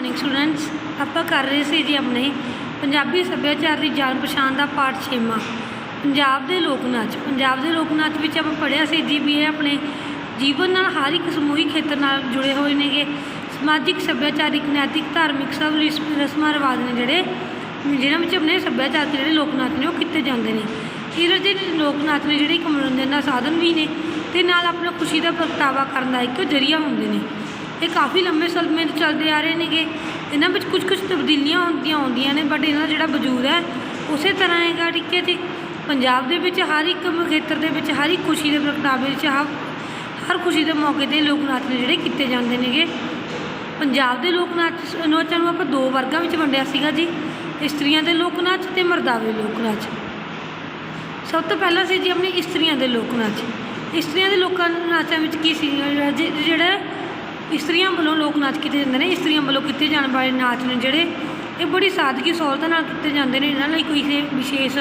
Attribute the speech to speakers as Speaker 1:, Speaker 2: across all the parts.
Speaker 1: Morning students ਆਪਾਂ ਕਰ ਰਹੇ ਸੀ ਜੀ ਆਪਣੇ ਪੰਜਾਬੀ ਸੱਭਿਆਚਾਰ ਦੀ ਜਾਣ ਪਛਾਣ ਦਾ ਪਾਠ ਛੇਵਾਂ। ਪੰਜਾਬ ਦੇ ਲੋਕ ਨਾਚ। ਪੰਜਾਬ ਦੇ ਲੋਕ ਨਾਚ ਵਿੱਚ ਆਪਾਂ ਪੜ੍ਹਿਆ ਸੀ ਜੀ ਵੀ ਇਹ ਆਪਣੇ ਜੀਵਨ ਨਾਲ ਹਰ ਇੱਕ ਸਮੂਹਿਕ ਖੇਤਰ ਨਾਲ ਜੁੜੇ ਹੋਏ ਨੇਗੇ। ਸਮਾਜਿਕ, ਸੱਭਿਆਚਾਰਿਕ, ਨੈਤਿਕ, ਧਾਰਮਿਕ ਸਭ ਰਿਸ- ਰਸਮਾਂ ਰਿਵਾਜ ਨੇ ਜਿਹੜੇ, ਜਿਹਨਾਂ ਵਿੱਚ ਆਪਣੇ ਸੱਭਿਆਚਾਰ ਦੇ ਜਿਹੜੇ ਲੋਕ ਨਾਚ ਨੇ ਉਹ ਕੀਤੇ ਜਾਂਦੇ ਨੇ। ਇਹਦੇ ਦੇ ਲੋਕ ਨਾਚ ਨੇ ਜਿਹੜੇ ਇੱਕ ਮਨੋਰੰਜਨ ਦਾ ਸਾਧਨ ਵੀ ਨੇ ਤੇ ਨਾਲ ਆਪਣਾ ਖੁਸ਼ੀ ਦਾ ਪ੍ਰਗਟਾਵਾ ਕਰਨ ਦਾ ਇੱਕ ਜ਼ਰੀਆ ਹੁੰਦੇ ਨੇ। ਇਹ ਕਾਫੀ ਲੰਬੇ ਸਮੇਂ ਤੋਂ ਚੱਲਦੇ ਆ ਰਹੇ ਨੇਗੇ। ਇਹਨਾਂ ਵਿੱਚ ਕੁਝ ਕੁਝ ਤਬਦੀਲੀਆਂ ਹੁੰਦੀਆਂ ਆਉਂਦੀਆਂ ਨੇ ਬਟ ਇਹਨਾਂ ਦਾ ਜਿਹੜਾ ਵਜੂਦ ਹੈ, ਉਸੇ ਤਰ੍ਹਾਂ ਹੈਗਾ ਠੀਕ ਹੈ ਜੀ। ਪੰਜਾਬ ਦੇ ਵਿੱਚ ਹਰ ਇੱਕ ਖੇਤਰ ਦੇ ਵਿੱਚ, ਹਰ ਇੱਕ ਖੁਸ਼ੀ ਦੇ ਪ੍ਰਗਟਾਵੇ ਵਿੱਚ ਹ- ਹਰ ਖੁਸ਼ੀ ਦੇ ਮੌਕੇ ਤੇ ਲੋਕ ਨਾਚ ਨੇ ਜਿਹੜੇ ਕੀਤੇ ਜਾਂਦੇ ਨੇਗੇ। ਪੰਜਾਬ ਦੇ ਲੋਕ ਨਾਚ, ਨਾਚਾਂ ਨੂੰ ਆਪਾਂ ਦੋ ਵਰਗਾਂ ਵਿੱਚ ਵੰਡਿਆ ਸੀਗਾ ਜੀ। ਇਸਤਰੀਆਂ ਦੇ ਲੋਕ ਨਾਚ ਤੇ ਮਰਦਾਵੇ ਲੋਕ ਨਾਚ। ਸਭ ਤੋਂ ਪਹਿਲਾਂ ਸੀ ਜੀ ਆਪਣੀ ਇਸਤਰੀਆਂ ਦੇ ਲੋਕ ਨਾਚ। ਇਸਤਰੀਆਂ ਦੇ ਲੋਕਾਂ ਨਾਚਾਂ ਵਿੱਚ ਕੀ ਸੀ ਜਿ- ਜਿਹੜਾ ਇਸਤਰੀਆਂ ਵੱਲੋਂ ਲੋਕ ਨਾਚ ਕੀਤੇ ਜਾਂਦੇ ਨੇ, ਇਸਤਰੀਆਂ ਵੱਲੋਂ ਕੀਤੇ ਜਾਣ ਵਾਲੇ ਨਾਚ ਨੇ ਜਿਹੜੇ, ਇਹ ਬੜੀ ਸਾਦਗੀ, ਸਹੂਲਤਾਂ ਨਾਲ ਕੀਤੇ ਜਾਂਦੇ ਨੇ, ਇਹਨਾਂ ਲਈ ਕੋਈ ਕਿਸੇ ਵਿਸ਼ੇਸ਼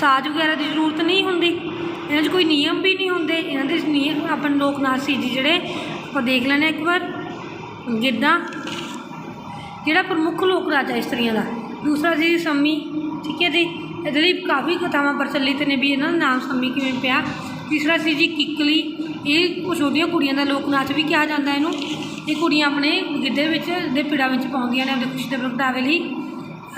Speaker 1: ਸਾਜ਼ ਵਗੈਰਾ ਦੀ ਜ਼ਰੂਰਤ ਨਹੀਂ ਹੁੰਦੀ। ਇਹਨਾਂ 'ਚ ਕੋਈ ਨਿਯਮ ਵੀ ਨਹੀਂ ਹੁੰਦੇ, ਇਹਨਾਂ ਦੇ ਨਿਯਮ, ਆਪਣੇ ਲੋਕ ਨਾਚ ਸੀ ਜੀ ਜਿਹੜੇ, ਆਪਾਂ ਦੇਖ ਲੈਣੇ ਇੱਕ ਵਾਰ, ਜਿੱਦਾਂ ਜਿਹੜਾ ਪ੍ਰਮੁੱਖ ਲੋਕ ਨਾਚ ਹੈ ਇਸਤਰੀਆਂ ਦਾ, ਦੂਸਰਾ ਜੀ ਸੰਮੀ, ਠੀਕ ਹੈ ਜੀ, ਇਹਦੇ ਲਈ ਕਾਫੀ ਕਥਾਵਾਂ ਪ੍ਰਚਲਿਤ ਨੇ ਵੀ ਇਹਨਾਂ ਦਾ ਨਾਮ ਸੰਮੀ ਕਿਵੇਂ ਪਿਆ, ਤੀਸਰਾ ਸੀ ਜੀ ਕਿੱਕਲੀ ਇਹ ਕੁਛ ਉਹਦੀਆਂ ਕੁੜੀਆਂ ਦਾ ਲੋਕ ਨਾਚ ਵੀ ਕਿਹਾ ਜਾਂਦਾ ਇਹਨੂੰ। ਇਹ ਕੁੜੀਆਂ ਆਪਣੇ ਗਿੱਧੇ ਵਿੱਚ ਦੇ ਪਿੜਾਂ ਵਿੱਚ ਪਾਉਂਦੀਆਂ ਨੇ ਆਪਣੇ ਖੁਸ਼ੀ ਦੇ ਪ੍ਰਗਟਾਵੇ ਲਈ।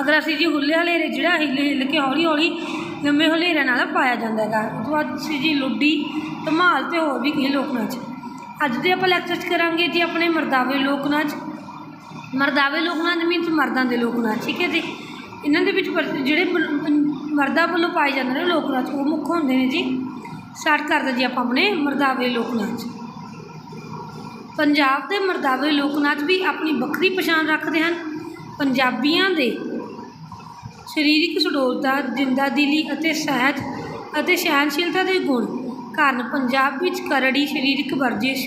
Speaker 1: ਅਗਰ ਅਸੀਂ ਜੀ ਹੁੱਲੇ ਹਲੇਰੇ ਜਿਹੜਾ ਹਿੱਲ ਹਿੱਲ ਕੇ ਹੌਲੀ ਹੌਲੀ ਲੰਮੇ ਹਲੇਰਿਆਂ ਨਾਲ ਪਾਇਆ ਜਾਂਦਾ ਹੈਗਾ ਉਹ ਤੋਂ ਬਾਅਦ ਅਸੀਂ ਜੀ ਲੁੱਡੀ, ਧਮਾਲ ਤੇ ਹੋਰ ਵੀ ਕਈ ਲੋਕ ਨਾਚ। ਅੱਜ ਦੇ ਆਪਾਂ ਲੈਕਚਰ 'ਚ ਕਰਾਂਗੇ ਜੀ ਆਪਣੇ ਮਰਦਾਵੇ ਲੋਕ ਨਾਚ। ਮਰਦਾਵੇ ਲੋਕ ਨਾਚ ਮੀਨਸ ਮਰਦਾਂ ਦੇ ਲੋਕ ਨਾਚ, ਠੀਕ ਹੈ ਜੀ? ਇਹਨਾਂ ਦੇ ਵਿੱਚ ਪਰ- ਜਿਹੜੇ ਮਰਦਾਂ ਵੱਲੋਂ ਪਾਏ ਜਾਂਦੇ ਨੇ ਲੋਕ ਨਾਚ, ਉਹ ਮੁੱਖ ਹੁੰਦੇ ਨੇ ਜੀ। ਸਟਾਰਟ ਕਰਦੇ ਜੀ ਆਪਾਂ ਆਪਣੇ ਮਰਦਾਵੇ ਲੋਕ ਨਾਚ ਪੰਜਾਬ ਦੇ ਮਰਦਾਵੇ ਲੋਕ ਨਾਚ ਵੀ ਆਪਣੀ ਵੱਖਰੀ ਪਛਾਣ ਰੱਖਦੇ ਹਨ। ਪੰਜਾਬੀਆਂ ਦੇ ਸਰੀਰਕ ਸੁਡੋਲਤਾ ਜਿੰਦਾਦਿਲੀ ਅਤੇ ਸਹਿਜ ਅਤੇ ਸਹਿਣਸ਼ੀਲਤਾ ਦੇ ਗੁਣ ਕਾਰਨ ਪੰਜਾਬ ਵਿੱਚ ਕਰੜੀ ਸਰੀਰਕ ਵਰਜਿਸ਼,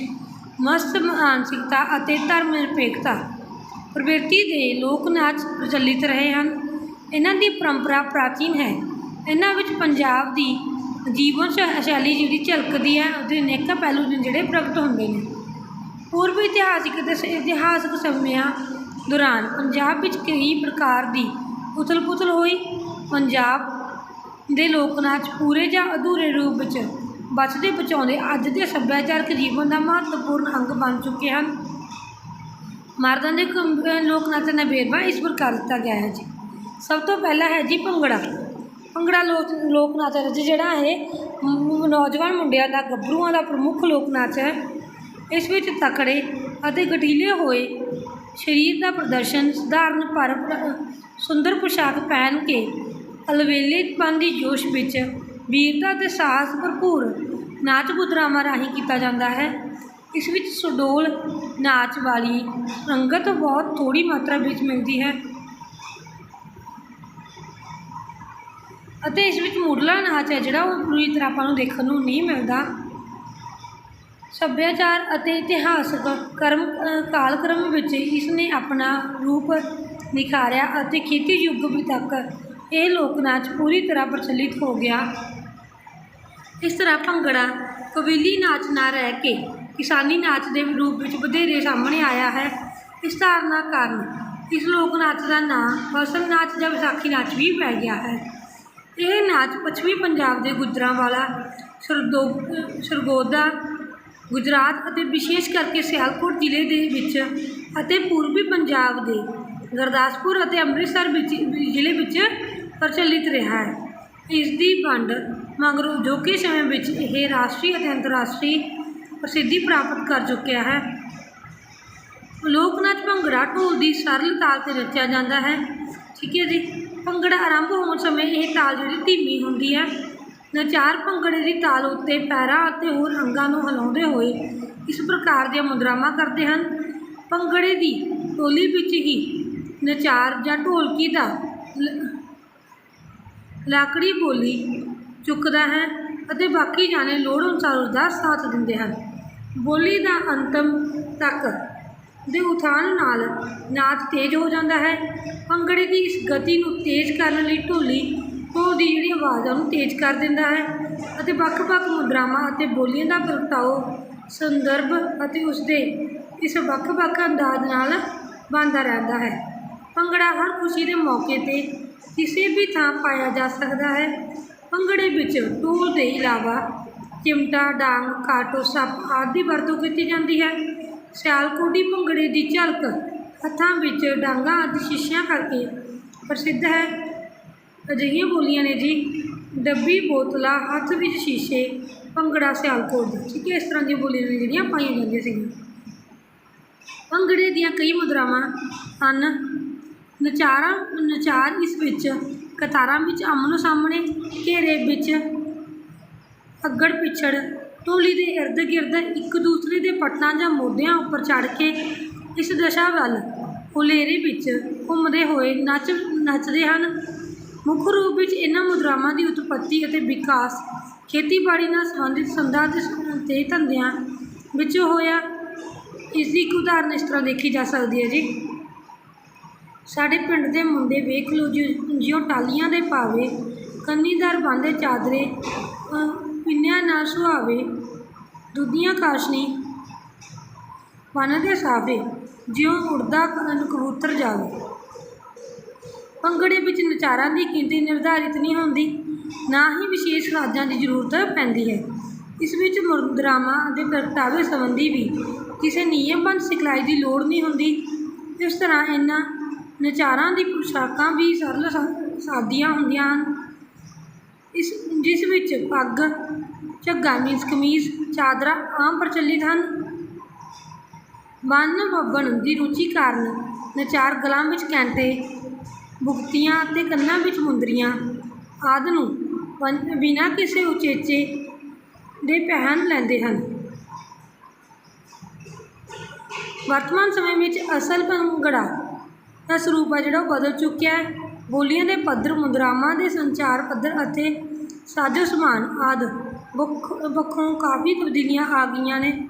Speaker 1: ਮਸਤ ਮਾਨਸਿਕਤਾ ਅਤੇ ਧਰਮ ਨਿਰਪੇਖਤਾ ਪ੍ਰਵਿਰਤੀ ਦੇ ਲੋਕ ਨਾਚ ਪ੍ਰਚਲਿਤ ਰਹੇ ਹਨ। ਇਹਨਾਂ ਦੀ ਪਰੰਪਰਾ ਪ੍ਰਾਚੀਨ ਹੈ। ਇਹਨਾਂ ਵਿੱਚ ਪੰਜਾਬ ਦੀ ਜੀਵਨ ਸ਼ੈ- ਸ਼ੈਲੀ ਜਿਹੜੀ ਝਲਕਦੀ ਹੈ, ਉਹਦੇ ਅਨੇਕਾਂ ਪਹਿਲੂ ਨੇ ਜਿਹੜੇ ਪ੍ਰਗਟ ਹੁੰਦੇ ਨੇ। ਪੂਰਵ ਇਤਿਹਾਸਿਕ ਅਤੇ ਸ- ਇਤਿਹਾਸਕ ਸਮਿਆਂ ਦੌਰਾਨ ਪੰਜਾਬ ਵਿੱਚ ਕਈ ਪ੍ਰਕਾਰ ਦੀ ਉਥਲ-ਪੁਥਲ ਹੋਈ। ਪੰਜਾਬ ਦੇ ਲੋਕ ਨਾਚ ਪੂਰੇ ਜਾਂ ਅਧੂਰੇ ਰੂਪ ਵਿੱਚ ਬਚਦੇ ਬਚਾਉਂਦੇ ਅੱਜ ਦੇ ਸੱਭਿਆਚਾਰਕ ਜੀਵਨ ਦਾ ਮਹੱਤਵਪੂਰਨ ਅੰਗ ਬਣ ਚੁੱਕੇ ਹਨ। ਮਰਦਾਂ ਦੇ ਕੰ- ਅਹ ਲੋਕ ਨਾਚਾਂ ਦਾ ਵੇਰਵਾ ਇਸ ਪ੍ਰਕਾਰ ਦਿੱਤਾ ਗਿਆ ਹੈ ਜੀ। ਸਭ ਤੋਂ ਪਹਿਲਾ ਹੈ ਜੀ ਭੰਗੜਾ। ਭੰਗੜਾ ਲੋਕ ਲੋਕ ਨਾਚ ਹੈ ਜਿਹੜਾ ਇਹ ਨੌਜਵਾਨ ਮੁੰਡਿਆਂ ਦਾ ਗੱਭਰੂਆਂ ਦਾ ਪ੍ਰਮੁੱਖ ਲੋਕ ਨਾਚ ਹੈ। ਇਸ ਵਿੱਚ ਤਕੜੇ ਅਤੇ ਗਠੀਲੇ ਹੋਏ ਸਰੀਰ ਦਾ ਪ੍ਰਦਰਸ਼ਨ, ਸਧਾਰਨ ਪਰ ਸੁੰਦਰ ਪੋਸ਼ਾਕ ਪਹਿਨ ਕੇ ਅਲਵੇਲੇਪਨ ਦੀ ਜੋਸ਼ ਵਿੱਚ ਵੀਰਤਾ ਅਤੇ ਸਾਹਸ ਭਰਪੂਰ ਨਾਚ ਮੁਦਰਾਵਾਂ ਰਾਹੀਂ ਕੀਤਾ ਜਾਂਦਾ ਹੈ। ਇਸ ਵਿੱਚ ਸੁਡੋਲ ਨਾਚ ਵਾਲੀ ਰੰਗਤ ਬਹੁਤ ਥੋੜੀ ਮਾਤਰਾ ਵਿੱਚ ਮਿਲਦੀ ਹੈ। ਅਤੇ ਇਸ ਵਿੱਚ ਮੁੱਢਲਾ ਨਾਚ ਹੈ ਜਿਹੜਾ ਉਹ ਪੂਰੀ ਤਰ੍ਹਾਂ ਆਪਾਂ ਨੂੰ ਦੇਖਣ ਨੂੰ ਨਹੀਂ ਮਿਲਦਾ। ਸੱਭਿਆਚਾਰ ਅਤੇ ਇਤਿਹਾਸਕ ਕਰਮ ਕਾਲਕ੍ਰਮ ਵਿੱਚ ਇਸ ਨੇ ਆਪਣਾ ਰੂਪ ਨਿਖਾਰਿਆ ਅਤੇ ਖੇਤੀ ਯੁੱਗ ਤੱਕ ਇਹ ਲੋਕ ਨਾਚ ਪੂਰੀ ਤਰ੍ਹਾਂ ਪ੍ਰਚਲਿਤ ਹੋ ਗਿਆ। ਇਸ ਤਰ੍ਹਾਂ ਭੰਗੜਾ ਕਬੀਲੀ ਨਾਚ ਨਾ ਰਹਿ ਕੇ ਕਿਸਾਨੀ ਨਾਚ ਦੇ ਰੂਪ ਵਿੱਚ ਵਧੇਰੇ ਸਾਹਮਣੇ ਆਇਆ ਹੈ। ਇਸ ਧਾਰਨਾ ਕਾਰਨ ਇਸ ਲੋਕ ਨਾਚ ਦਾ ਨਾਂ ਫਸਲ ਨਾਚ ਜਾਂ ਵਿਸਾਖੀ ਨਾਚ ਵੀ ਪੈ ਗਿਆ ਹੈ। ਇਹ ਨਾਚ ਪੱਛਮੀ ਪੰਜਾਬ ਦੇ ਗੁਜਰਾਂਵਾਲਾ, ਸਰਦੋ, ਸਰਗੋਦਾ, ਗੁਜਰਾਤ ਅਤੇ ਵਿਸ਼ੇਸ਼ ਕਰਕੇ ਸਿਆਲਕੋਟ ਜ਼ਿਲ੍ਹੇ ਦੇ ਵਿੱਚ ਅਤੇ ਪੂਰਬੀ ਪੰਜਾਬ ਦੇ ਗੁਰਦਾਸਪੁਰ ਅਤੇ ਅੰਮ੍ਰਿਤਸਰ ਵਿੱਚ, ਜ਼ਿਲ੍ਹੇ ਵਿੱਚ ਪ੍ਰਚਲਿਤ ਰਿਹਾ ਹੈ। ਇਸ ਦੀ ਵੰਡ ਮਗਰੋਂ ਅਜੋਕੇ ਸਮੇਂ ਵਿੱਚ ਇਹ ਰਾਸ਼ਟਰੀ ਅਤੇ ਅੰਤਰਰਾਸ਼ਟਰੀ ਪ੍ਰਸਿੱਧੀ ਪ੍ਰਾਪਤ ਕਰ ਚੁੱਕਿਆ ਹੈ, ਲੋਕ ਨਾਚ ਭੰਗੜਾ ਢੋਲ ਦੀ ਸਰਲ ਤਾਲ ਤੇ ਰਚਿਆ ਜਾਂਦਾ ਹੈ। ਠੀਕ ਹੈ ਜੀ। ਭੰਗੜਾ ਆਰੰਭ ਹੋਣ ਸਮੇਂ ਇਹ ਤਾਲ ਜਿਹੜੀ ਧੀਮੀ ਹੁੰਦੀ ਹੈ। ਨਚਾਰ ਭੰਗੜੇ ਦੀ ਤਾਲ ਉੱਤੇ ਪੈਰਾਂ ਅਤੇ ਹੋਰ ਅੰਗਾਂ ਨੂੰ ਹਿਲਾਉਂਦੇ ਹੋਏ ਇਸ ਪ੍ਰਕਾਰ ਦੀਆਂ ਮੁਦਰਾਵਾਂ ਕਰਦੇ ਹਨ। ਭੰਗੜੇ ਦੀ ਟੋਲੀ ਵਿੱਚ ਹੀ ਨਚਾਰ ਜਾਂ ਢੋਲਕੀ ਦਾ ਲਾਕੜੀ ਬੋਲੀ ਚੁੱਕਦਾ ਹੈ ਅਤੇ ਬਾਕੀ ਜਾਣੇ ਲੋੜ ਅਨੁਸਾਰ ਉਸ ਦਾ ਸਾਥ ਦਿੰਦੇ ਹਨ। ਬੋਲੀ ਦਾ ਅੰਤਮ ਤੱਕ ਦੇ ਉਥਾਨ ਨਾਲ ਨਾਚ ਤੇਜ਼ ਹੋ ਜਾਂਦਾ ਹੈ। ਭੰਗੜੇ ਦੀ ਇਸ ਗਤੀ ਨੂੰ ਤੇਜ਼ ਕਰਨ ਲਈ ਢੋਲੀ ਢੋਲ ਦੀ ਜਿਹੜੀ ਆਵਾਜ਼ ਆ ਉਹਨੂੰ ਤੇਜ਼ ਕਰ ਦਿੰਦਾ ਹੈ ਅਤੇ ਵੱਖ-ਵੱਖ ਮੁਦਰਾਵਾਂ ਅਤੇ ਬੋਲੀਆਂ ਦਾ ਪ੍ਰਗਟਾਓ ਸੰਦਰਭ ਅਤੇ ਉਸਦੇ ਇਸ ਵੱਖ-ਵੱਖ ਅੰਦਾਜ਼ ਨਾਲ ਬਣਦਾ ਰਹਿੰਦਾ ਹੈ। ਭੰਗੜਾ ਹਰ ਖੁਸ਼ੀ ਦੇ ਮੌਕੇ ਤੇ ਕਿਸੇ ਵੀ ਥਾਂ ਪਾਇਆ ਜਾ ਸਕਦਾ ਹੈ। ਭੰਗੜੇ ਵਿੱਚ ਢੋਲ ਦੇ ਇਲਾਵਾ ਚਿਮਟਾ, ਡਾਂਗ, ਕਾਟੋ, ਸੱਪ ਆਦਿ ਵਰਤੋਂ ਕੀਤੀ ਜਾਂਦੀ ਹੈ। ਸਿਆਲਕੋਟੀ ਭੰਗੜੇ ਦੀ ਝਲਕ ਹੱਥਾਂ ਵਿੱਚ ਡਾਂਗਾਂ ਅਤੇ ਸ਼ੀਸ਼ਿਆਂ ਕਰਕੇ ਪ੍ਰਸਿੱਧ ਹੈ। ਅਜਿਹੀਆਂ ਬੋਲੀਆਂ ਨੇ ਜੀ, ਡੱਬੀ ਬੋਤਲਾਂ, ਹੱਥ ਵਿੱਚ ਸ਼ੀਸ਼ੇ, ਭੰਗੜਾ ਸਿਆਲਕੋਟ ਦਾ। ਠੀਕ ਹੈ, ਇਸ ਤਰ੍ਹਾਂ ਦੀਆਂ ਬੋਲੀਆਂ ਨੇ ਜਿਹੜੀਆਂ ਪਾਈਆਂ ਜਾਂਦੀਆਂ ਸੀਗੀਆਂ। ਭੰਗੜੇ ਦੀਆਂ ਕਈ ਮੁਦਰਾਵਾਂ ਹਨ। ਨਚਾਰਾਂ, ਨਚਾਰ ਇਸ ਵਿੱਚ ਕਤਾਰਾਂ ਵਿੱਚ ਆਮਨੋ ਸਾਹਮਣੇ, ਘੇਰੇ ਵਿੱਚ ਅੱਗੜ ਪਿਛੜ ਟੋਲੀ ਦੇ ਇਰਦ ਗਿਰਦ ਇੱਕ ਦੂਸਰੇ ਦੇ ਪੱਟਾਂ ਜਾਂ ਮੋਢਿਆਂ ਉੱਪਰ ਚੜ੍ਹ ਕੇ ਇਸ ਦਸ਼ਾ ਵੱਲ ਹੁਲੇਰੇ ਵਿੱਚ ਘੁੰਮਦੇ ਹੋਏ ਨੱਚ, ਨੱਚਦੇ ਹਨ। ਮੁੱਖ ਰੂਪ ਵਿੱਚ ਇਹਨਾਂ ਮੁਦਰਾਵਾਂ ਦੀ ਉਤਪਤੀ ਅਤੇ ਵਿਕਾਸ ਖੇਤੀਬਾੜੀ ਨਾਲ ਸੰਬੰਧਿਤ ਸੰਦਾਂ ਦੇ ਤੇ ਧੰਦਿਆਂ ਵਿੱਚ ਹੋਇਆ। ਇਸ ਦੀ ਇੱਕ ਉਦਾਹਰਨ ਇਸ ਤਰ੍ਹਾਂ ਦੇਖੀ ਜਾ ਸਕਦੀ ਹੈ ਜੀ। ਸਾਡੇ ਪਿੰਡ ਦੇ ਮੁੰਡੇ ਵੇਖ ਲਓ ਜੀ ਜਿਉਂ ਟਾਲੀਆਂ ਦੇ ਪਾਵੇ ਕੰਨੀਦਾਰ ਬਾਂਦੇ ਚਾਦਰੇ ਪਿੰਨਿਆਂ ਨਾਲ ਸੁਹਾਵੇ, ਦੁੱਧੀਆਂ ਕਾਸ਼ਨੀ ਦੇ ਸਾਫੇ ਜਿਉਂ ਉੜਦਾ ਕਬੂਤਰ ਜਾਵੇ। ਭੰਗੜੇ ਵਿੱਚ ਨਚਾਰਾਂ ਦੀ ਗਿਣਤੀ ਨਿਰਧਾਰਿਤ ਨਹੀਂ ਹੁੰਦੀ, ਨਾ ਹੀ ਵਿਸ਼ੇਸ਼ ਸਾਜ਼ਾਂ ਦੀ ਜ਼ਰੂਰਤ ਪੈਂਦੀ ਹੈ। ਇਸ ਵਿੱਚ ਮੁਦਰਾਵਾਂ ਅਤੇ ਪ੍ਰਗਟਾਵੇ ਸੰਬੰਧੀ ਵੀ ਕਿਸੇ ਨਿਯਮਬੱਧ ਸਿਖਲਾਈ ਦੀ ਲੋੜ ਨਹੀਂ ਹੁੰਦੀ। ਇਸ ਤਰ੍ਹਾਂ ਇਹਨਾਂ ਨਚਾਰਾਂ ਦੀ ਪੁਸ਼ਾਕਾਂ ਵੀ ਸਰਲ ਸਾਦੀਆਂ ਹੁੰਦੀਆਂ ਹਨ। ਇਸ ਜਿਸ ਵਿੱਚ ਪੱਗ, ਝੱਗਾ ਮੀਨਸ ਕਮੀਜ਼, ਚਾਦਰਾ ਆਮ ਪ੍ਰਚਲਿਤ ਹਨ। ਬੰਨ ਬੱਬਣ ਦੀ ਰੁਚੀ ਕਾਰਨ ਨਚਾਰ ਗਲਾਂ ਵਿੱਚ ਕੈਂਠੇ ਬੁਕਤੀਆਂ ਅਤੇ ਕੰਨਾਂ ਵਿੱਚ ਮੁੰਦਰੀਆਂ ਆਦਿ ਨੂੰ ਬਨ- ਬਿਨਾਂ ਕਿਸੇ ਉਚੇਚੇ ਦੇ ਪਹਿਨ ਲੈਂਦੇ ਹਨ। ਵਰਤਮਾਨ ਸਮੇਂ ਵਿੱਚ ਅਸਲ ਭੰਗੜਾ ਦਾ ਸਰੂਪ ਆ ਜਿਹੜਾ ਉਹ ਬਦਲ ਚੁੱਕਿਆ ਹੈ। ਬੋਲੀਆਂ ਦੇ ਪੱਧਰ, ਮੁਦਰਾਵਾਂ ਦੇ ਸੰਚਾਰ ਪੱਧਰ ਅਤੇ ਸਾਜੋ ਸਮਾਨ ਆਦਿ ਵੱਖ, ਵੱਖੋਂ ਕਾਫੀ ਤਬਦੀਲੀਆਂ ਆ ਗਈਆਂ ਨੇ।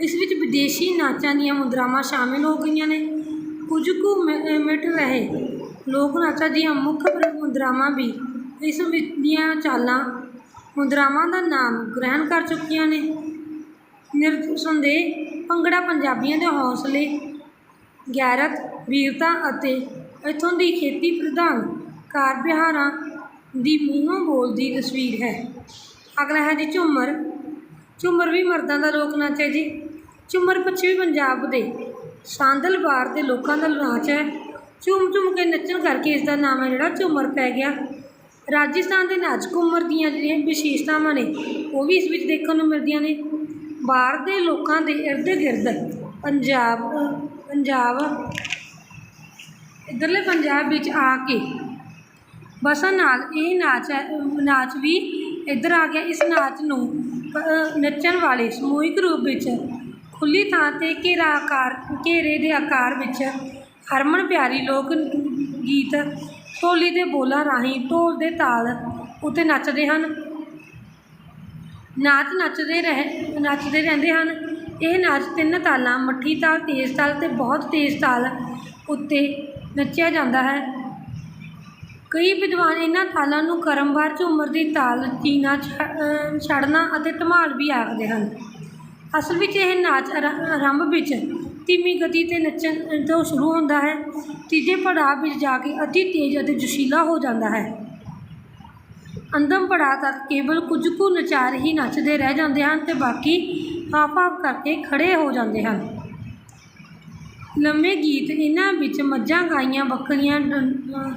Speaker 1: ਇਸ ਵਿੱਚ ਵਿਦੇਸ਼ੀ ਨਾਚਾਂ ਦੀਆਂ ਮੁਦਰਾਵਾਂ ਸ਼ਾਮਿਲ ਹੋ ਗਈਆਂ ਨੇ। ਕੁਝ ਕੁ ਮਿ- ਮਿਟ ਰਹੇ, ਲੋਕ ਨਾਚਾਂ ਦੀਆਂ ਮੁੱਖ ਮੁਦਰਾਵਾਂ ਵੀ ਇਸ ਵਿੱਚ ਦੀਆਂ ਚਾਲਾਂ, ਮੁਦਰਾਵਾਂ ਦਾ ਨਾਮ ਗ੍ਰਹਿਣ ਕਰ ਚੁੱਕੀਆਂ ਨੇ। ਨਿਰਸੰਦੇਹ ਭੰਗੜਾ ਪੰਜਾਬੀਆਂ ਦੇ ਹੌਸਲੇ, ਗੈਰਤ, ਵੀਰਤਾ ਅਤੇ ਇੱਥੋਂ ਦੀ ਖੇਤੀ ਪ੍ਰਧਾਨ ਕਾਰ ਵਿਹਾਰਾਂ ਦੀ ਮੂੰਹੋਂ ਬੋਲਦੀ ਤਸਵੀਰ ਹੈ। ਅਗਲਾ ਹੈ ਜੀ ਝੂਮਰ। ਝੂਮਰ ਵੀ ਮਰਦਾਂ ਦਾ ਲੋਕ ਨਾਚ ਹੈ ਜੀ। ਝੂਮਰ ਪੱਛਮੀ ਪੰਜਾਬ ਦੇ ਸਾਂਦਲਬਾਰ ਦੇ ਲੋਕਾਂ ਦਾ ਨਾਚ ਹੈ। ਝੂਮ ਝੂਮ ਕੇ ਨੱਚਣ ਕਰਕੇ ਇਸ ਦਾ ਨਾਮ ਹੈ ਜਿਹੜਾ ਝੂਮਰ ਪੈ ਗਿਆ। ਰਾਜਸਥਾਨ ਦੇ ਨਾਚ ਘੁੰਮਰ ਦੀਆਂ ਜਿਹੜੀਆਂ ਵਿਸ਼ੇਸ਼ਤਾਵਾਂ ਨੇ, ਉਹ ਵੀ ਇਸ ਵਿੱਚ ਦੇਖਣ ਨੂੰ ਮਿਲਦੀਆਂ ਨੇ। ਬਾਹਰ ਦੇ ਲੋਕਾਂ ਦੇ ਇਰਦ ਗਿਰਦ ਪੰਜਾਬ ਪੰਜਾਬ ਇੱਧਰਲੇ ਪੰਜਾਬ ਵਿੱਚ ਆ ਕੇ ਵਸਣ ਨਾਲ ਇਹ ਨਾਚ ਹੈ ਨਾਚ ਵੀ ਇੱਧਰ ਆ ਗਿਆ। ਇਸ ਨਾਚ ਨੂੰ ਨੱਚਣ ਵਾਲੇ ਸਮੂਹਿਕ ਰੂਪ ਵਿੱਚ ਖੁੱਲੀ ਥਾਂ 'ਤੇ ਘੇਰਾ ਆਕਾਰ, ਘੇਰੇ ਦੇ ਆਕਾਰ ਵਿੱਚ ਹਰਮਨ ਪਿਆਰੀ ਲੋਕ ਗੀਤ ਢੋਲੀ ਦੇ ਬੋਲਾਂ ਰਾਹੀਂ ਢੋਲ ਦੇ ਤਾਲ ਉੱਤੇ ਨੱਚਦੇ ਹਨ। ਨਾਚ ਨੱਚਦੇ ਰਹਿ, ਨੱਚਦੇ ਰਹਿੰਦੇ ਹਨ। ਇਹ ਨਾਚ ਤਿੰਨ ਤਾਲਾਂ, ਮੱਠੀ ਤਾਲ, ਤੇਜ਼ ਤਾਲ ਤੇ ਬਹੁਤ ਤੇਜ਼ ਤਾਲ ਉੱਤੇ ਨੱਚਿਆ ਜਾਂਦਾ ਹੈ। ਕਈ ਵਿਦਵਾਨ ਇਹਨਾਂ ਤਾਲਾਂ ਨੂੰ ਕਰਮਵਾਰ ਝੂਮਰ ਦੀ ਤਾਲ ਚੀਨਾ ਛ- ਅਹ ਛੜਨਾ ਅਤੇ ਧਮਾਲ ਵੀ ਆਖਦੇ ਹਨ। ਅਸਲ ਵਿੱਚ ਇਹ ਨਾਚ ਆਰ- ਆਰੰਭ ਵਿੱਚ ਧੀਮੀ ਗਤੀ ਤੇ ਨੱਚਣ ਤੋਂ ਸ਼ੁਰੂ ਹੁੰਦਾ ਹੈ। ਤੀਜੇ ਪੜਾਅ ਵਿੱਚ ਜਾ ਕੇ ਅਤੀ ਤੇਜ਼ ਅਤੇ ਜੋਸ਼ੀਲਾ ਹੋ ਜਾਂਦਾ ਹੈ। ਅੰਦਮ ਪੜਾਅ ਤੱਕ ਕੇਵਲ ਕੁਝ ਕੁ ਨਚਾਰ ਹੀ ਨੱਚਦੇ ਰਹਿ ਜਾਂਦੇ ਹਨ ਤੇ ਬਾਕੀ ਹਾਵ ਭਾਵ ਕਰਕੇ ਖੜੇ ਹੋ ਜਾਂਦੇ ਹਨ। ਲੰਮੇ ਗੀਤ ਇਹਨਾਂ ਵਿੱਚ ਮੱਝਾਂ, ਗਾਈਆਂ, ਬੱਕਰੀਆਂ, ਡ- ਅਹ,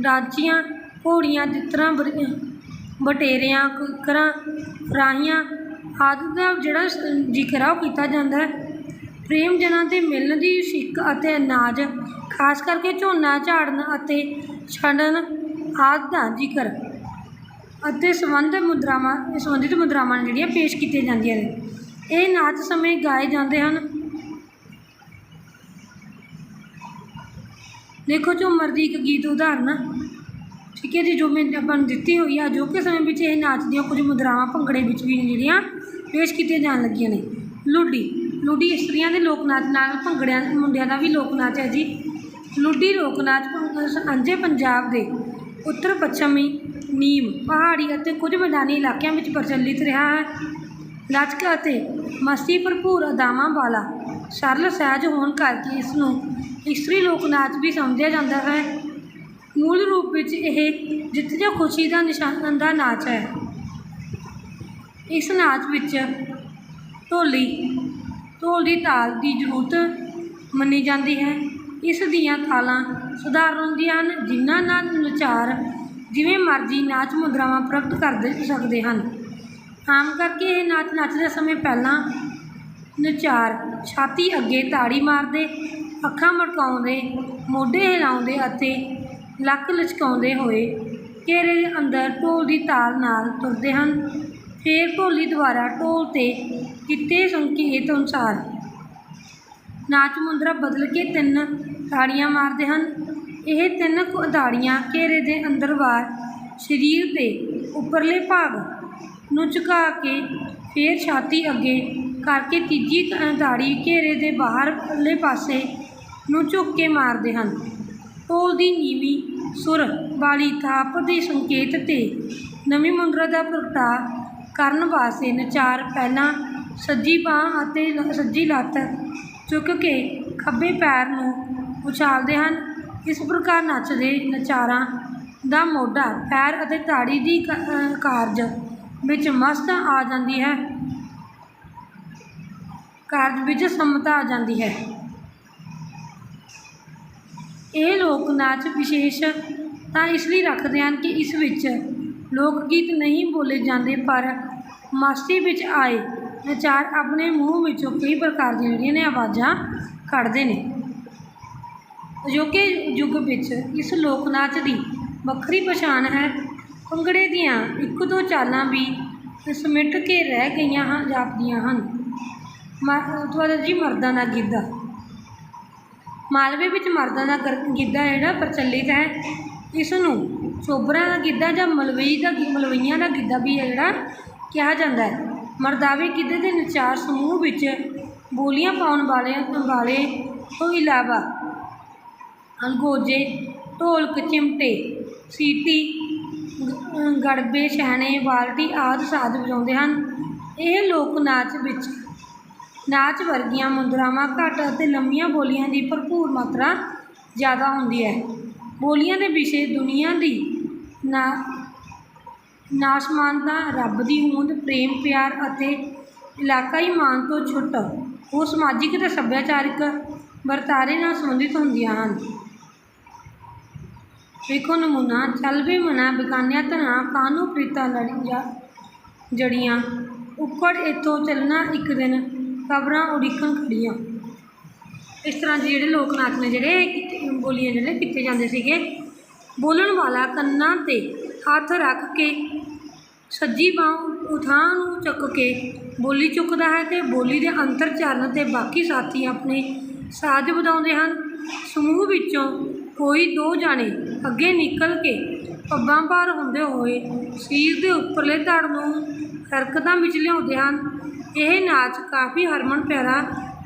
Speaker 1: ਡਾਚੀਆਂ, ਘੋੜੀਆਂ ਤਿੱਤਰਾਂ ਬਟੇਰਿਆਂ, ਕੁੱਕਰਾਂ, ਰਾਹੀਆਂ ਆਦਿ ਦਾ ਜਿਹੜਾ ਜ਼ਿਕਰ ਆ ਉਹ ਕੀਤਾ ਜਾਂਦਾ ਹੈ। ਪ੍ਰੇਮ ਜਨਾਂ ਦੇ ਮਿਲਣ ਦੀ ਸਿੱਕ ਅਤੇ ਅਨਾਜ, ਖਾਸ ਕਰਕੇ ਝੋਨਾ ਝਾੜਨ ਅਤੇ ਛੜਨ ਆਦਿ ਦਾ ਜ਼ਿਕਰ ਅਤੇ ਸੰਬੰਧ ਮੁਦਰਾਵਾਂ, ਸੰਬੰਧਿਤ ਮੁਦਰਾਵਾਂ ਜਿਹੜੀਆਂ ਪੇਸ਼ ਕੀਤੀਆਂ ਜਾਂਦੀਆਂ ਨੇ। ਇਹ ਨਾਚ ਸਮੇਂ ਗਾਏ ਜਾਂਦੇ ਹਨ। ਦੇਖੋ ਝੂਮਰ ਦੀ ਇੱਕ ਗੀਤ ਉਦਾਹਰਨ ਠੀਕ ਹੈ ਜੀ, ਜੋ ਮੈਂ ਆਪਾਂ ਨੂੰ ਦਿੱਤੀ ਹੋਈ ਆ ਅਜੋਕੇ ਸਮੇਂ ਵਿੱਚ ਇਹ ਨਾਚ ਦੀਆਂ ਕੁਝ ਮੁਦਰਾਵਾਂ ਭੰਗੜੇ ਵਿੱਚ ਵੀ ਨੇ ਜਿਹੜੀਆਂ ਪੇਸ਼ ਕੀਤੀਆਂ ਜਾਣ ਲੱਗੀਆਂ ਨੇ। ਲੁੱਡੀ ਲੁੱਡੀ ਇਸਤਰੀਆਂ ਦੇ ਲੋਕ ਨਾਚ ਨਾਲ ਭੰਗੜਿਆਂ, ਮੁੰਡਿਆਂ ਦਾ ਵੀ ਲੋਕ ਨਾਚ ਹੈ ਜੀ। ਲੁੱਡੀ ਲੋਕ ਨਾਚ ਭੰ- ਸਾਂਝੇ ਪੰਜਾਬ ਦੇ ਉੱਤਰ ਪੱਛਮੀ ਨੀਮ, ਪਹਾੜੀ ਅਤੇ ਕੁਝ ਮੈਦਾਨੀ ਇਲਾਕਿਆਂ ਵਿੱਚ ਪ੍ਰਚਲਿਤ ਰਿਹਾ ਹੈ। ਲਚਕ ਅਤੇ ਮਸਤੀ ਭਰਪੂਰ ਅਦਾਵਾਂ ਵਾਲਾ ਸਰਲ ਸਹਿਜ ਹੋਣ ਕਰਕੇ ਇਸ ਨੂੰ ਇਸਤਰੀ ਲੋਕ ਨਾਚ ਵੀ ਸਮਝਿਆ ਜਾਂਦਾ ਹੈ। ਮੂਲ ਰੂਪ ਵਿੱਚ ਇਹ ਜਿੱਤ ਜਾਂ ਖੁਸ਼ੀ ਦਾ ਨਿਸ਼ਾਨ ਦਾ ਨਾਚ ਹੈ। ਇਸ ਨਾਚ ਵਿੱਚ ਢੋਲੀ, ਢੋਲ ਦੀ ਤਾਲ ਦੀ ਜ਼ਰੂਰਤ ਮੰਨੀ ਜਾਂਦੀ ਹੈ। ਇਸ ਦੀਆਂ ਤਾਲਾਂ ਸਧਾਰਨ ਹੁੰਦੀਆਂ ਹਨ, ਜਿਨ੍ਹਾਂ ਨਾਲ ਨਚਾਰ ਜਿਵੇਂ ਮਰਜ਼ੀ ਨਾਚ ਮੁਦਰਾਵਾਂ ਪ੍ਰਗਟ ਕਰਦੇ ਸਕਦੇ ਹਨ। ਆਮ ਕਰਕੇ ਇਹ ਨਾਚ ਨੱਚਦੇ ਸਮੇਂ ਪਹਿਲਾਂ ਨਚਾਰ ਛਾਤੀ ਅੱਗੇ ਤਾੜੀ ਮਾਰਦੇ ਅੱਖਾਂ ਮਟਕਾਉਂਦੇ ਮੋਢੇ ਹਿਲਾਉਂਦੇ ਅਤੇ ਲੱਕ ਲਚਕਾਉਂਦੇ ਹੋਏ ਘੇਰੇ ਦੇ ਅੰਦਰ ਢੋਲ ਦੀ ਤਾਲ ਨਾਲ ਤੁਰਦੇ ਹਨ। ਫਿਰ ਢੋਲੀ ਦੁਆਰਾ ਢੋਲ ਤੇ ਕੀਤੇ ਸੰਕੇਤ ਅਨੁਸਾਰ ਨਾਚ ਮੁੰਦਰਾ ਬਦਲ ਕੇ ਤਿੰਨ ਤਾੜੀਆਂ ਮਾਰਦੇ ਹਨ। ਇਹ ਤਿੰਨ ਕੁ ਤਾੜੀਆਂ ਘੇਰੇ ਦੇ ਅੰਦਰ ਵਾਰ ਸਰੀਰ ਦੇ ਉੱਪਰਲੇ ਭਾਗ ਨੂੰ ਝੁਕਾ ਕੇ ਫਿਰ ਛਾਤੀ ਅੱਗੇ ਕਰਕੇ ਤੀਜੀ ਤਾੜੀ ਘੇਰੇ ਦੇ ਬਾਹਰਲੇ ਪਾਸੇ ਨੂੰ ਝੁੱਕ ਕੇ ਮਾਰਦੇ ਹਨ। ਢੋਲ ਦੀ ਨੀਵੀਂ ਸੁਰ ਵਾਲੀ ਥਾਪ ਦੇ ਸੰਕੇਤ ਤੇ ਨਵੀਂ ਮੁੰਦਰਾ ਦਾ ਪ੍ਰਗਟਾ ਕਰਨ ਵਾਸਤੇ ਨਚਾਰ ਪਹਿਲਾਂ ਸੱਜੀ ਬਾਹ ਅਤੇ ਸੱਜੀ ਲੱਤ ਚੁੱਕ ਕੇ ਖੱਬੇ ਪੈਰ ਨੂੰ ਉਛਾਲਦੇ ਹਨ। ਇਸ ਪ੍ਰਕਾਰ ਨੱਚਦੇ ਨਚਾਰਾਂ ਦਾ ਮੋਢਾ ਪੈਰ ਅਤੇ ਤਾੜੀ ਦੀ ਕ- ਕਾਰਜ ਵਿੱਚ ਮਸਤ ਆ ਜਾਂਦੀ ਹੈ। ਕਾਰਜ ਵਿੱਚ ਸਮਤਾ ਆ ਜਾਂਦੀ ਹੈ। ਇਹ ਲੋਕ ਨਾਚ ਵਿਸ਼ੇਸ਼ ਤਾਂ ਇਸ ਲਈ ਰੱਖਦੇ ਹਨ ਕਿ ਇਸ ਵਿੱਚ ਲੋਕ ਗੀਤ ਨਹੀਂ ਬੋਲੇ ਜਾਂਦੇ, ਪਰ ਮਾਸੀ ਵਿੱਚ ਆਏ ਨਚਾਰ ਆਪਣੇ ਮੂੰਹ ਵਿੱਚੋਂ ਕਈ ਪ੍ਰਕਾਰ ਦੀਆਂ ਜਿਹੜੀਆਂ ਨੇ ਆਵਾਜ਼ਾਂ ਕੱਢਦੇ ਨੇ। ਅਜੋਕੇ ਯੁੱਗ ਵਿੱਚ ਇਸ ਲੋਕ ਨਾਚ ਦੀ ਵੱਖਰੀ ਪਛਾਣ ਹੈ। ਭੰਗੜੇ ਦੀਆਂ ਇੱਕ ਦੋ ਚਾਲਾਂ ਵੀ ਸਮਿਟ ਕੇ ਰਹਿ ਗਈਆਂ ਹਨ ਜਾਪਦੀਆਂ ਹਨ। ਮ- ਜੀ ਮਰਦਾਂ ਦਾ ਗਿੱਧਾ ਮਾਲਵੇ ਵਿੱਚ ਮਰਦਾਂ ਦਾ ਗਰ- ਗਿੱਧਾ ਜਿਹੜਾ ਪ੍ਰਚਲਿਤ ਹੈ ਇਸ ਨੂੰ ਚੋਬਰਾਂ ਦਾ ਗਿੱਧਾ ਜਾਂ ਮਲਵਈ ਦਾ ਮਲਵਈਆਂ ਦਾ ਗਿੱਧਾ ਵੀ ਹੈ ਜਿਹੜਾ ਕਿਹਾ ਜਾਂਦਾ ਹੈ। ਮਰਦਾਵੇ ਗਿੱਧੇ ਦੇ ਨਚਾਰ ਸਮੂਹ ਵਿੱਚ ਬੋਲੀਆਂ ਪਾਉਣ ਵਾਲੇ ਵਾਲੇ ਤੋਂ ਇਲਾਵਾ ਅਲਗੋਜੇ ਢੋਲਕ ਚਿਮਟੇ ਸੀਟੀ ਗੜਬੇ ਛੈਣੇ ਬਾਲਟੀ ਆਦਿ ਸਾਜ਼ ਵਜਾਉਂਦੇ ਹਨ। ਇਹ ਲੋਕ ਨਾਚ ਵਿੱਚ ਨਾਚ ਵਰਗੀਆਂ ਮੁਦਰਾਵਾਂ ਘੱਟ ਅਤੇ ਲੰਮੀਆਂ ਬੋਲੀਆਂ ਦੀ ਭਰਪੂਰ ਮਾਤਰਾ ਜ਼ਿਆਦਾ ਹੁੰਦੀ ਹੈ। ਬੋਲੀਆਂ ਦੇ ਵਿਸ਼ੇ ਦੁਨੀਆ ਦੀ ਨਾ ਨਾਸਮਾਨਤਾ ਰੱਬ ਦੀ ਹੋਂਦ, ਪ੍ਰੇਮ, ਪਿਆਰ ਅਤੇ ਇਲਾਕਾਈ ਮਾਨ ਤੋਂ ਛੁੱਟ। ਉਹ ਸਮਾਜਿਕ ਅਤੇ ਸੱਭਿਆਚਾਰਕ ਵਰਤਾਰੇ ਨਾਲ ਸੰਬੰਧਿਤ ਹੁੰਦੀਆਂ ਹਨ। ਵੇਖੋ ਨਮੂਨਾ ਚਲਵੇ ਮਨਾ ਬਿਕਾਨਿਆ ਧਨਾ ਕਾਨੂੰ ਪ੍ਰੀਤਾ ਲੜੀਆਂ ਜੜੀਆਂ ਉੱਪਰ ਇੱਥੋਂ ਚੱਲਣਾ ਇੱਕ ਦਿਨ ਕਬਰਾਂ ਉਡੀਕਣ ਖੜੀਆਂ ਇਸ ਤਰ੍ਹਾਂ ਦੇ ਜਿਹੜੇ ਲੋਕ ਨਾਚ ਨੇ ਜਿਹੜੇ ਇਹ ਬੋਲੀਆਂ ਜਿਹੜੇ ਕੀਤੇ ਜਾਂਦੇ ਸੀਗੇ? ਬੋਲਣ ਵਾਲਾ ਕੰਨਾਂ ਤੇ ਹੱਥ ਰੱਖ ਕੇ, ਸੱਜੀ ਬਾਂਹ ਉਠਾਂ ਨੂੰ ਚੱਕ ਕੇ ਬੋਲੀ ਚੁੱਕਦਾ ਹੈ ਤੇ ਬੋਲੀ ਦੇ ਅੰਤਰ ਚਰਨ ਤੇ ਬਾਕੀ ਸਾਥੀ ਆਪਣੇ ਸਾਜ਼ ਵਧਾਉਂਦੇ ਹਨ। ਸਮੂਹ ਵਿੱਚੋਂ ਕੋਈ ਦੋ ਜਾਣੇ ਅੱਗੇ ਨਿਕਲ ਕੇ ਪੱਬਾਂ ਭਾਰ ਹੁੰਦੇ ਹੋਏ ਸਰੀਰ ਦੇ ਉੱਪਰਲੇ ਧੜ ਨੂੰ ਹਰਕਤਾਂ ਵਿੱਚ ਲਿਆਉਂਦੇ ਹਨ। ਇਹ ਨਾਚ ਕਾਫੀ ਹਰਮਨ ਪਿਆਰਾ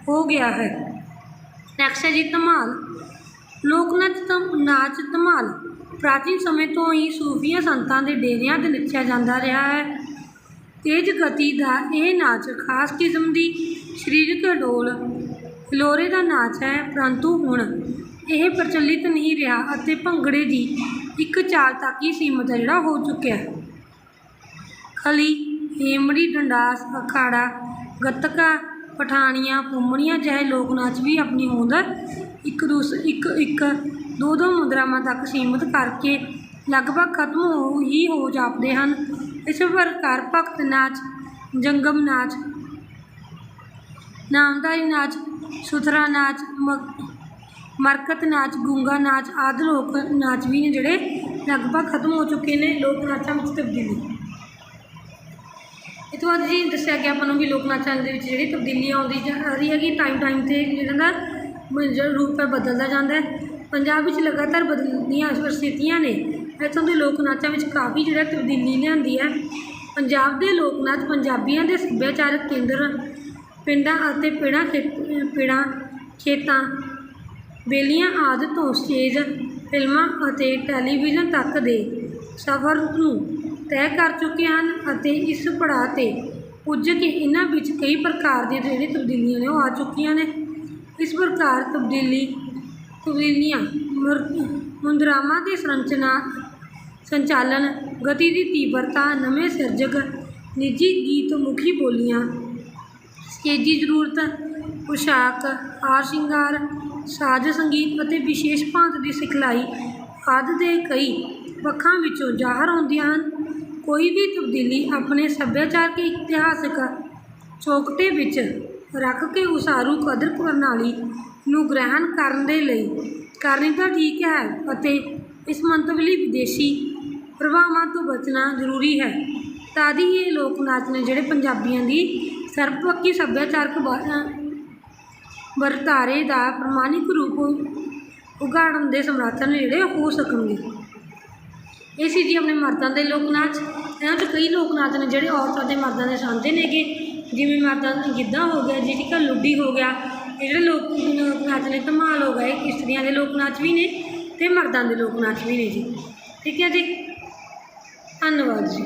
Speaker 1: ਹੋ ਗਿਆ ਹੈ। ਨੈਕਸਟ ਹੈ ਜੀ ਧਮਾਲ। ਲੋਕ ਨਾਚ ਧਮ, ਨਾਚ ਧਮਾਲ। ਪ੍ਰਾਚੀਨ ਸਮੇਂ ਤੋਂ ਹੀ ਸੂਫੀਆਂ ਸੰਤਾਂ ਦੇ ਡੇਰਿਆਂ ਤੇ ਨੱਚਿਆ ਜਾਂਦਾ ਰਿਹਾ ਹੈ। ਤੇਜ਼ ਗਤੀ ਦਾ ਇਹ ਨਾਚ ਖਾਸ ਕਿਸਮ ਦੀ ਸਰੀਰਕ ਡੋਲ ਹਿਲੋਰੇ ਦਾ ਨਾਚ ਹੈ, ਪਰੰਤੂ ਹੁਣ ਇਹ ਪ੍ਰਚਲਿਤ ਨਹੀਂ ਰਿਹਾ ਅਤੇ ਭੰਗੜੇ ਦੀ ਇੱਕ ਚਾਲ ਤੱਕ ਹੀ ਸੀਮਤ ਜਿਹੜਾ ਹੋ ਚੁੱਕਿਆ। ਖਲੀ, ਹੇਮੜੀ, ਡੰਡਾਸ, ਅਖਾੜਾ, ਗੱਤਕਾ, ਪਠਾਣੀਆਂ ਫੁੰਮਣੀਆਂ ਜਿਹੇ ਲੋਕ ਨਾਚ ਵੀ ਆਪਣੀ ਹੋਂਦ ਇੱਕ ਦੂਸ ਇੱਕ ਇੱਕ, ਦੋ ਦੋ ਮੁਦਰਾਵਾਂ ਤੱਕ ਸੀਮਤ ਕਰਕੇ ਲਗਭਗ ਖਤਮ ਹੋ, ਹੀ ਹੋ ਜਾਪਦੇ ਹਨ। ਇਸ ਪ੍ਰਕਾਰ ਭਗਤ ਨਾਚ, ਜੰਗਮ ਨਾਚ ਨਾਮਦਾਰੀ ਨਾਚ, ਸੁਥਰਾ ਨਾਚ, ਮ- ਮਰਕਤ ਨਾਚ, ਗੂੰਗਾ ਨਾਚ, ਆਦਿ ਲੋਕ ਨਾਚ ਵੀ ਨੇ ਜਿਹੜੇ ਲਗਭਗ ਖਤਮ ਹੋ ਚੁੱਕੇ ਨੇ ਲੋਕ ਨਾਚਾਂ ਵਿੱਚ ਤਬਦੀਲੀ। ਇਹ ਤੋਂ ਬਾਅਦ ਜੀ ਦੱਸਿਆ ਗਿਆ ਆਪਾਂ ਨੂੰ ਵੀ ਲੋਕ ਨਾਚਾਂ ਦੇ ਵਿੱਚ ਜਿਹੜੀ ਤਬਦੀਲੀ ਆਉਂਦੀ ਜਾ ਰਹੀ ਹੈਗੀ ਟਾਈਮ ਟਾਈਮ ਤੇ ਜਿਹੜਾ ਦਾ ਜਿਹੜਾ ਰੂਪ ਹੈ, ਬਦਲਦਾ ਜਾਂਦਾ ਹੈ। ਪੰਜਾਬ ਵਿੱਚ ਲਗਾਤਾਰ ਬਦਲਦੀਆਂ ਸਥਿਤੀਆਂ ਨੇ। ਇੱਥੋਂ ਦੇ ਲੋਕ ਨਾਚਾਂ ਵਿੱਚ ਕਾਫੀ ਜਿਹੜਾ ਤਬਦੀਲੀ ਲਿਆਂਦੀ ਹੈ। ਪੰਜਾਬ ਦੇ ਲੋਕ ਨਾਚ ਪੰਜਾਬੀਆਂ ਦੇ ਸੱਭਿਆਚਾਰਕ ਕੇਂਦਰ, ਪਿੰਡਾਂ ਅਤੇ ਪੇੜਾਂ ਖੇ- ਪਿੜਾਂ, ਖੇਤਾਂ ਬੇਲੀਆਂ ਆਦਿ ਤੋਂ ਸਟੇਜ ਫਿਲਮਾਂ ਅਤੇ ਟੈਲੀਵਿਜ਼ਨ ਤੱਕ ਦੇ ਸਫ਼ਰ ਨੂੰ ਤੈਅ ਕਰ ਚੁੱਕੇ ਹਨ ਅਤੇ ਇਸ ਪੜਾਅ 'ਤੇ ਪੁੱਜ ਕੇ ਇਹਨਾਂ ਵਿੱਚ ਕਈ ਪ੍ਰਕਾਰ ਦੀਆਂ ਜਿਹੜੀਆਂ ਤਬਦੀਲੀਆਂ ਨੇ ਉਹ ਆ ਚੁੱਕੀਆਂ ਨੇ। ਇਸ ਪ੍ਰਕਾਰ ਤਬਦੀਲੀ, ਤਬਦੀਲੀਆਂ ਮੁਰ- ਮੁਦਰਾਵਾਂ ਦੀ ਸੰਰਚਨਾ, ਸੰਚਾਲਨ, ਗਤੀ ਦੀ ਤੀਬਰਤਾ, ਨਵੇਂ ਸਿਰਜਕ, ਨਿੱਜੀ ਗੀਤ, ਮੁਖੀ ਬੋਲੀਆਂ, ਸਟੇਜੀ ਜ਼ਰੂਰਤ, ਪੁਸ਼ਾਕ ਹਾਰ ਸ਼ਿੰਗਾਰ ਸਾਜ਼ ਸੰਗੀਤ ਅਤੇ ਵਿਸ਼ੇਸ਼ ਭਾਂਤ ਦੀ ਸਿਖਲਾਈ ਆਦਿ ਦੇ ਕਈ ਪੱਖਾਂ ਵਿੱਚੋਂ ਜ਼ਾਹਰ ਹੁੰਦੀਆਂ ਹਨ। ਕੋਈ ਵੀ ਤਬਦੀਲੀ ਆਪਣੇ ਸੱਭਿਆਚਾਰਕ ਇਤਿਹਾਸਕ ਚੌਕਟੇ ਵਿੱਚ ਰੱਖ ਕੇ ਉਸਾਰੂ ਕਦਰ ਪ੍ਰਣਾਲੀ ਨੂੰ ਗ੍ਰਹਿਣ ਕਰਨ ਦੇ ਲਈ ਕਰਨੀ ਤਾਂ ਠੀਕ ਹੈ ਅਤੇ ਇਸ ਮੰਤਵ ਲਈ ਵਿਦੇਸ਼ੀ ਪ੍ਰਭਾਵਾਂ ਤੋਂ ਬਚਣਾ ਜ਼ਰੂਰੀ ਹੈ। ਤਦ ਹੀ ਇਹ ਲੋਕ ਨਾਚ ਨੇ ਜਿਹੜੇ ਪੰਜਾਬੀਆਂ ਦੀ ਸਰਬਪੱਖੀ ਸੱਭਿਆਚਾਰਕ ਵਰਤਾਰੇ ਦਾ ਪ੍ਰਮਾਣਿਕ ਰੂਪ ਉਗਾੜਨ ਦੇ ਸਮਰਥਨ ਨੇ ਜਿਹੜੇ ਹੋ ਸਕਣਗੇ। ਇਹ ਸੀ ਜੀ ਆਪਣੇ ਮਰਦਾਂ ਦੇ ਲੋਕ ਨਾਚ। ਇਹਨਾਂ 'ਚ ਕਈ ਲੋਕ ਨਾਚ ਨੇ ਜਿਹੜੇ ਔਰਤਾਂ ਦੇ ਮਰਦਾਂ ਦੇ ਸਾਂਝੇ ਨੇਗੇ। ਜਿਵੇਂ ਮਰਦਾਂ ਦਾ ਗਿੱਧਾ ਹੋ ਗਿਆ ਜੀ ਠੀਕ ਲੁੱਡੀ ਹੋ ਗਿਆ, ਇਹ ਜਿਹੜੇ ਲੋਕ ਲੋਕ ਨਾਚ ਨੇ, ਧਮਾਲ ਹੋ ਗਏ ਇਸਤਰੀਆਂ ਦੇ ਲੋਕ ਨਾਚ ਵੀ ਨੇ ਤੇ ਮਰਦਾਂ ਦੇ ਲੋਕ ਨਾਚ ਵੀ ਨੇ ਜੀ। ਠੀਕ ਹੈ ਜੀ? ਧੰਨਵਾਦ ਜੀ।